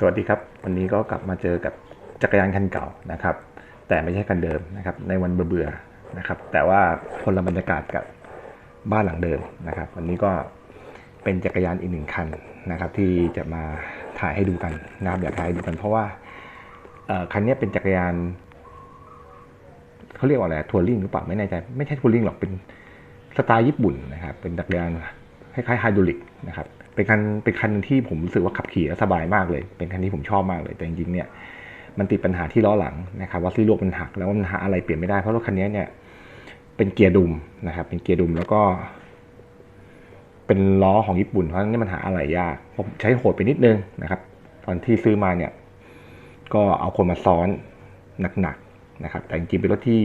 สวัสดีครับ วันนี้ก็กลับมาเจอกับจักรยานคันเก่านะครับ แต่ไม่ใช่คันเดิมนะครับ ในวันเบื่อๆนะครับ แต่ว่าคนละบรรยากาศกับบ้านหลังเดิมนะครับ วันนี้ก็เป็นจักรยานอีกหนึ่งคันนะครับ ที่จะมาถ่ายให้ดูกันนะครับอยากถ่ายให้ดูกัน เพราะว่าคันนี้เป็นจักรยานเขาเรียกว่าอะไรทัวริงหรือเปล่าไม่แน่ใจไม่ใช่ทัวริงหรอกเป็นสไตล์ญี่ปุ่นนะครับ เป็นจักรยานคล้ายๆไฮดรอลิกนะครับ เป็นคันเป็นคันที่ผมรู้สึกว่าขับขี่แล้วสบายมากเลย เป็นคันที่ผมชอบมากเลย แต่จริงๆเนี่ยมันติดปัญหาที่ล้อหลังนะครับว่าซี่โลกมันหักแล้วมันหาอะไรเปลี่ยนไม่ได้เพราะรถคันนี้เนี่ยเป็นเกียร์ดุมนะครับ เป็นเกียร์ดุมแล้วก็ เป็นล้อของญี่ปุ่นเพราะฉะนั้นมันหาอะไรยากผมใช้โหดไปนิดนึงนะครับ ตอนที่ซื้อมาเนี่ย ก็เอาคนมาซ้อนหนักๆนะครับ แต่จริงๆเป็นรถที่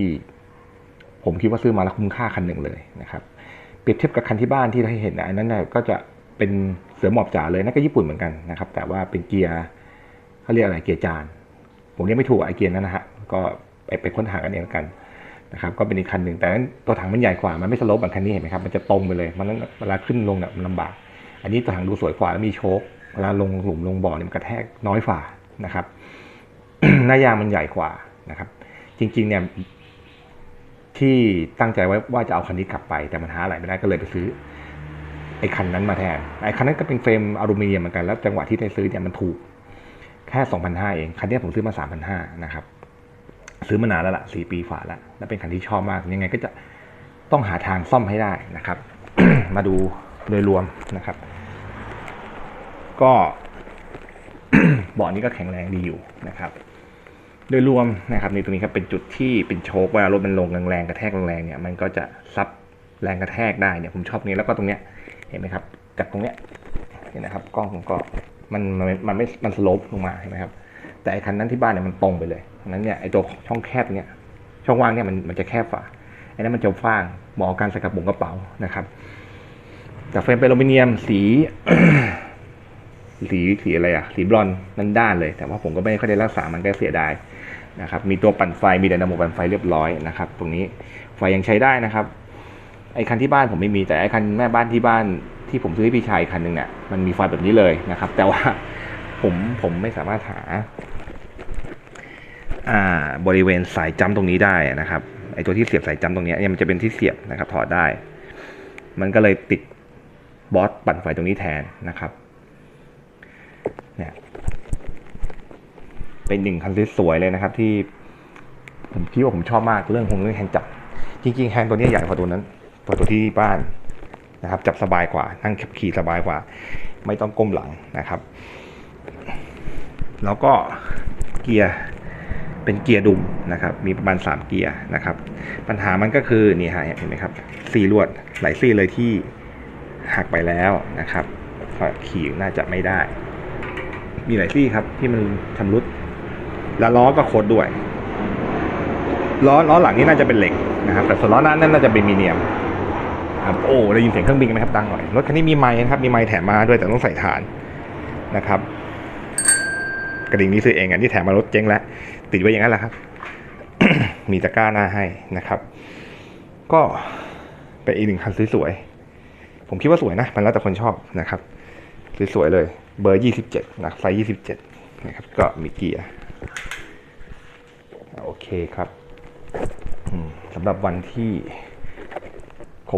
ผมคิดว่าซื้อมาแล้วคุ้มค่าคันหนึ่งเลยนะครับเปรียบเทียบกับคันที่บ้านที่เราเห็นนะอันนั้นเนี่ยก็จะ เป็นเสือหมอบจ๋าเลยนั่นก็ญี่ปุ่นเหมือนกันนะครับ แต่ว่าเป็นเกียร์เขาเรียกอะไรเกียร์จาน ผมเรียกไม่ถูกไอเกียร์นั้นนะฮะก็ไปไปค้นหากันเองแล้วกันนะครับก็เป็นอีกคันหนึ่งแต่นั้นตัวถังมันใหญ่กว่ามันไม่สโลปแบบคันนี้เห็นไหมครับมันจะตรงไปเลยมันนั้นเวลาขึ้นลงเนี่ยมันลำบาก อันนี้ตัวถังดูสวยกว่าแล้วมีโชคเวลาลงหลุมลงบ่อเนี่ยมันกระแทกน้อยฝ่านะครับหน้ายางมันใหญ่กว่านะครับ จริง ๆ เนี่ยที่ตั้งใจไว้ว่าจะเอาคันนี้กลับไป แต่มันหาอะไรไม่ได้ก็เลยไปซื้อ ไอ้คันนั้นมาแทนไอ้คันนั้นก็เป็นเฟรมอลูมิเนียมเหมือนกันแล้วจังหวะที่ได้ซื้อเนี่ยมันถูกแค่ 2,500 เอง คันนี้ผมซื้อมา 3,500 นะครับ ซื้อมานานแล้วล่ะ 4 ปีฝาแล้ว แล้วเป็นคันที่ชอบมาก ยังไงก็จะต้องหาทางซ่อมให้ได้นะครับ มาดูโดยรวมนะครับ ก็เบาะนี้ก็แข็งแรงดีอยู่นะครับ โดยรวมนะครับในตรงนี้ครับเป็นจุดที่เป็นโชคเวลารถมันลงแรงๆกระแทกแรงๆเนี่ย มันก็จะซับแรงกระแทกได้เนี่ยผมชอบนี้แล้วก็ตรงเนี้ย เห็นไหมครับจากตรงเนี้ยเห็นนะครับกล้องผมก็มันมันมันไม่มันสโลปลงมาเห็นไหมครับ แต่ไอ้คันนั้นที่บ้านเนี่ยมันตรงไปเลยฉะนั้นเนี่ยไอ้ตัวช่องแคบเนี่ยช่องว่างเนี่ยมันมันจะแคบฝ่าไอ้นั้นมันจะฟ้างเหมาะการใส่กระโปรงกระเป๋านะครับแต่เฟรมเป็นอลูมิเนียมสีสีสีอะไรอะสีบลอนนั่นด้านเลย แต่ว่าผมก็ไม่ค่อยได้รักษามันก็เสียดายนะครับ มีตัวปั่นไฟมีไดนาโมปั่นไฟเรียบร้อยนะครับ ตรงนี้ไฟยังใช้ได้นะครับ ไอ้คันที่บ้านผมไม่มีแต่ไอ้คันแม่บ้านที่บ้านที่ผมซื้อให้พี่ชายคันหนึ่งเนี่ยมันมีไฟแบบนี้เลยนะครับ แต่ว่าผมผมไม่สามารถหา อ่าบริเวณสายจัมตรงนี้ได้นะครับไอ้ตัวที่เสียบสายจัมตรงนี้ยเนี่ยมันจะเป็นที่เสียบนะครับ ถอดได้ มันก็เลยติดบอสปั่นไฟตรงนี้แทนนะครับเนี่ยเป็นหนึ่งคันสวยๆเลยนะครับ ที่ผมคิดว่าผมชอบมากเรื่องของเรื่องแฮนด์จับ จริงๆแฮนด์ตัวนี้ใหญ่กว่าตัวนั้น ตัวตัวที่บ้านนะครับ จับสบายกว่า นั่งขับขี่สบายกว่า ไม่ต้องก้มหลังนะครับ แล้วก็เกียร์เป็นเกียร์ดุมนะครับ มีประมาณ 3 เกียร์นะครับ ปัญหามันก็คือนี่ฮะเห็นไหมครับซีลวดหลายซี่เลยที่หักไปแล้วนะครับขี่น่าจะไม่ได้ มีหลายซี่ครับที่มันชำรุด แล้วล้อก็โคดด้วยล้อล้อหลังนี่น่าจะเป็นเหล็กนะครับ แต่ส่วนล้อหน้านั่นน่าจะเป็นมีเนียม ครับโอ้ได้ยินเสียงเครื่องบินไหมครับดังหน่อยรถคันนี้มีไม้นะครับมีไม้แถมมาด้วยแต่ต้องใส่ฐานนะครับ กระดิ่งนี้ซื้อเองอันที่แถมมารถเจ๊งแล้วติดไว้อย่างนั้นแหละครับ มีตะกร้าหน้าให้นะครับ ก็เป็นอีกหนึ่งคันสวยๆผมคิดว่าสวยนะ มันแล้วแต่คนชอบนะครับสวยๆเลย เบอร์ 27 นะไซส์27 นะครับ ก็มีเกียร์โอเคครับสำหรับวันที่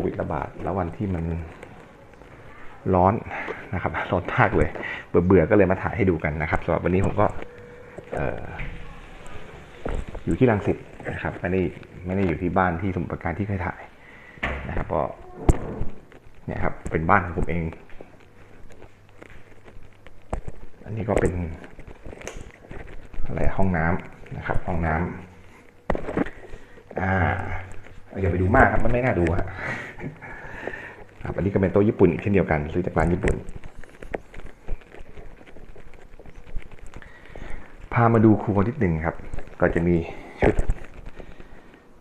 วิดระบาด แล้ววันที่มันร้อนนะครับ ร้อนมากเลย เบื่อเบื่อๆก็เลยมาถ่ายให้ดูกันนะครับสำหรับวันนี้ผมก็เอ่ออยู่ที่รังสิตนะครับไม่ได้ไม่ได้อยู่ที่บ้านที่สมุทรปราการที่เคยถ่ายนะครับก็เนี่ยครับเป็นบ้านของผมเอง อันนี้ก็เป็นอะไรห้องน้ำนะครับ ห้องน้ำอ่า อย่าไปดูมากครับมันไม่น่าดูครับอันนี้ก็เป็นโต๊ะญี่ปุ่นอีกเช่นเดียวกันซื้อจากร้านญี่ปุ่น พามาดูครัวนิดหนึ่งครับ ก็จะมีชุด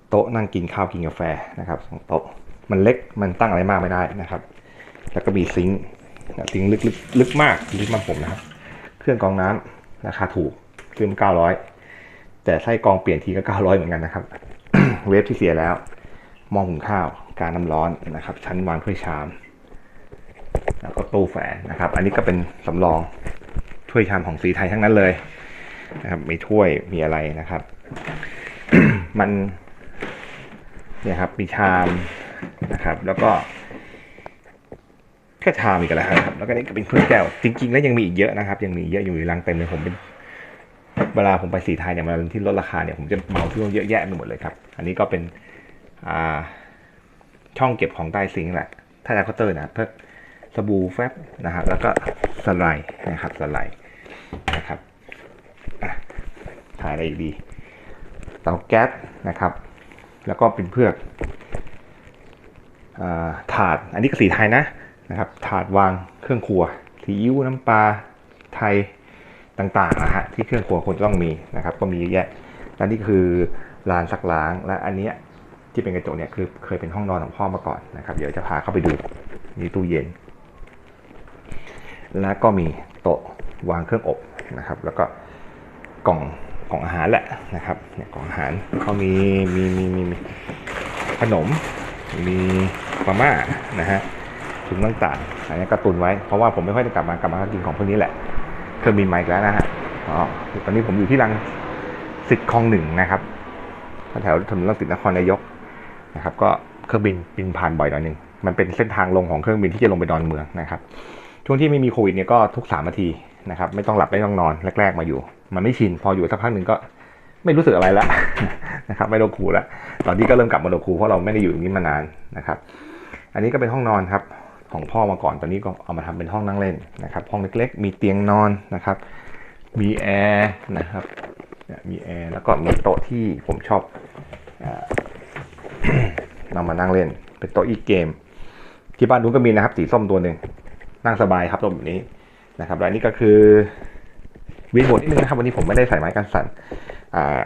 โต๊ะนั่งกินข้าวกินกาแฟนะครับสองโต๊ะมันเล็กมันตั้งอะไรมากไม่ได้นะครับ แล้วก็มีซิงค์ซิงค์ลึกลึกลึกมากลึกมากผมนะครับ เครื่องกรองน้ำราคาถูกซื้อมาเก้าร้อยแต่ไส้กรองเปลี่ยนทีก็เก้าร้อยเหมือนกันนะครับ เวฟที่เสียแล้ว หม้อหุงข้าวการน้ำร้อนนะครับ ชั้นวางถ้วยชาม แล้วก็ตู้แฝนนะครับ อันนี้ก็เป็นสำรองถ้วยชามของสีไทยทั้งนั้นเลยนะครับมีถ้วยมีอะไรนะครับ มันเนี่ยครับมีชามนะครับ แล้วก็แค่ชามอีกแล้วครับ แล้วก็นี่ก็เป็นถ้วยแก้วจริง ๆ แล้วยังมีอีกเยอะนะครับ ยังมีเยอะอยู่ในรังเต็มเลยผมเป็นเวลาผมไปสีไทยเนี่ยเวลาที่ลดราคาเนี่ยผมจะเหมาที่นู่นเยอะแยะไปหมดเลยครับ อันนี้ก็เป็น ช่องเก็บของใต้ซิงค์แหละ ถ้าจะเคาน์เตอร์นะเพื่อสบู่แฟบนะครับ แล้วก็สไลด์นะครับสไลด์นะครับถ่ายอะไรอีกดีเตาแก๊สนะครับ แล้วก็เป็นเพือกอาถาดอันนี้ก็สีไทยนะนะครับ ถาดวางเครื่องครัวซีอิ๊วน้ำปลาไทยต่างๆนะฮะที่เครื่องครัวควรจะต้องมีนะครับ ก็มีเยอะแยะและนี่คือลานซักล้างและอันเนี้ย ที่เป็นกระจกเนี่ยคือเคยเป็นห้องนอนของพ่อมาก่อนนะครับเดี๋ยวจะพาเข้าไปดูมีตู้เย็น แล้วก็มีโต๊ะวางเครื่องอบนะครับ แล้วก็กล่องของอาหารแหละนะครับเนี่ยกล่องอาหารเขามีมีมีมีมีขนม มีมาม่านะฮะถุงต่างๆอันนี้ก็ตุนไว้เพราะว่าผมไม่ค่อยได้กลับมากลับมาก็กินของพวกนี้แหละเครื่องบินมาอีกแล้วนะฮะอ๋อตอนนี้ผมอยู่ที่รังสิทธิ์คลองหนึ่งนะครับแถวถนนรังสิตนครนายก นะครับก็เครื่องบินบินผ่านบ่อยหน่อยหนึงมันเป็นเส้นทางลงของเครื่องบินที่จะลงไปดอนเมืองนะครับช่วงที่ไม่มีโควิดเนี่ยก็ทุกสามนาทีนะครับไม่ต้องหลับไม่ต้องนอนแรก ๆ มาอยู่ มันไม่ชินพออยู่สักพักหนึ่งก็ไม่รู้สึกอะไรแล้วนะครับไม่โดนคูแล้วตอนนี้ก็เริ่มกลับมาโดนคูเพราะเราไม่ได้อยู่อย่างนี้มานานนะครับ อันนี้ก็เป็นห้องนอนครับของพ่อมาก่อน ตอนนี้ก็เอามาทำเป็นห้องนั่งเล่นนะครับ ห้องเล็กๆ มีเตียงนอนนะครับ มีแอร์นะครับมีแอร์แล้วก็มีโต๊ะที่ผมชอบ อ่ามานั่งเล่น เป็นโต๊ะอีเกม ที่บ้านนู้นก็มีนะครับ สีส้มตัวหนึ่งนั่งสบายครับตรงแบบนี้นะครับและนี่ก็คือวินโหมดนิดนึงนะครับ วันนี้ผมไม่ได้ใส่ไม้กันสั่นอ่า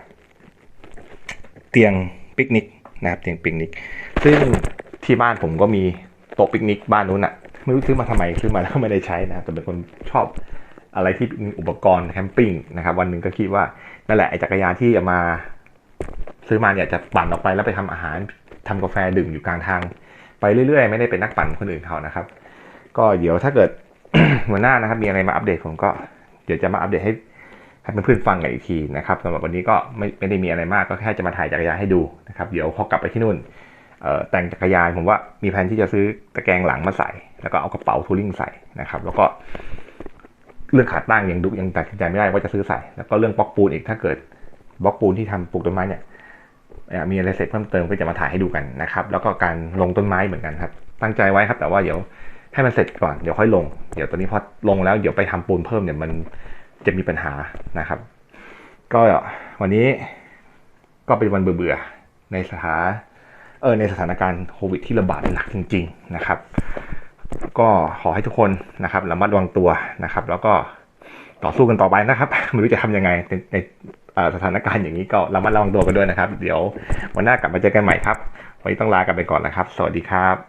เตียงปิกนิกนะครับเตียงปิกนิก ซึ่งที่บ้านผมก็มีโต๊ะปิกนิกบ้านนู้นอะไม่รู้ซื้อมาทำไมซื้อมาแล้วก็ไม่ได้ใช้นะครับแต่เป็นคนชอบอะไรที่มีอุปกรณ์แคมปิ้งนะครับ วันหนึ่งก็คิดว่านั่นแหละไอ้จักรยานที่มาซื้อมาเนี่ยจะปั่นออกไปแล้วไปทำอาหาร ทำกาแฟดื่มอยู่กลางทาง ไปเรื่อยๆ ไม่ได้เป็นนักปั่นคนอื่นเขานะครับ ก็เดี๋ยวถ้าเกิดวันหน้านะครับมีอะไรมาอัปเดตผมก็เดี๋ยวจะมาอัปเดตให้ให้เพื่อนๆฟังกันอีกทีนะครับสำหรับวันนี้ก็ไม่ไม่ได้มีอะไรมากก็แค่จะมาถ่ายจักรยานให้ดูนะครับเดี๋ยวพอกลับไปที่นู่นเอ่อแต่งจักรยานผมว่ามีแผนที่จะซื้อตะแกรงหลังมาใส่ แล้วก็เอากระเป๋าทูริงใส่นะครับ แล้วก็เรื่องขาตั้งยังดูยังตัดสินใจไม่ได้ว่าจะซื้อใส่ แล้วก็เรื่องบล็อกปูนอีกถ้าเกิดบล็อกปูนที่ทำปลูกต้นไม้เนี่ย มีอะไรเสร็จเพิ่มเติมก็จะมาถ่ายให้ดูกันนะครับ แล้วก็การลงต้นไม้เหมือนกันครับ ตั้งใจไว้ครับ แต่ว่าเดี๋ยวให้มันเสร็จก่อนเดี๋ยวค่อยลง เดี๋ยวตอนนี้พอลงแล้วเดี๋ยวไปทำปูนเพิ่มเนี่ยมันจะมีปัญหานะครับ ก็วันนี้ก็เป็นวันเบื่อๆในสถานเออในสถานการณ์โควิดที่ระบาดหนักจริง ๆนะครับ ก็ขอให้ทุกคนนะครับระมัดระวังตัวนะครับ แล้วก็ ต่อสู้กันต่อไปนะครับไม่รู้จะทำยังไงในสถานการณ์อย่างนี้ก็ระมัดระวังตัวกันด้วยนะครับ เดี๋ยววันหน้ากลับมาเจอกันใหม่ครับ วันนี้ต้องลากันไปก่อนนะครับ สวัสดีครับ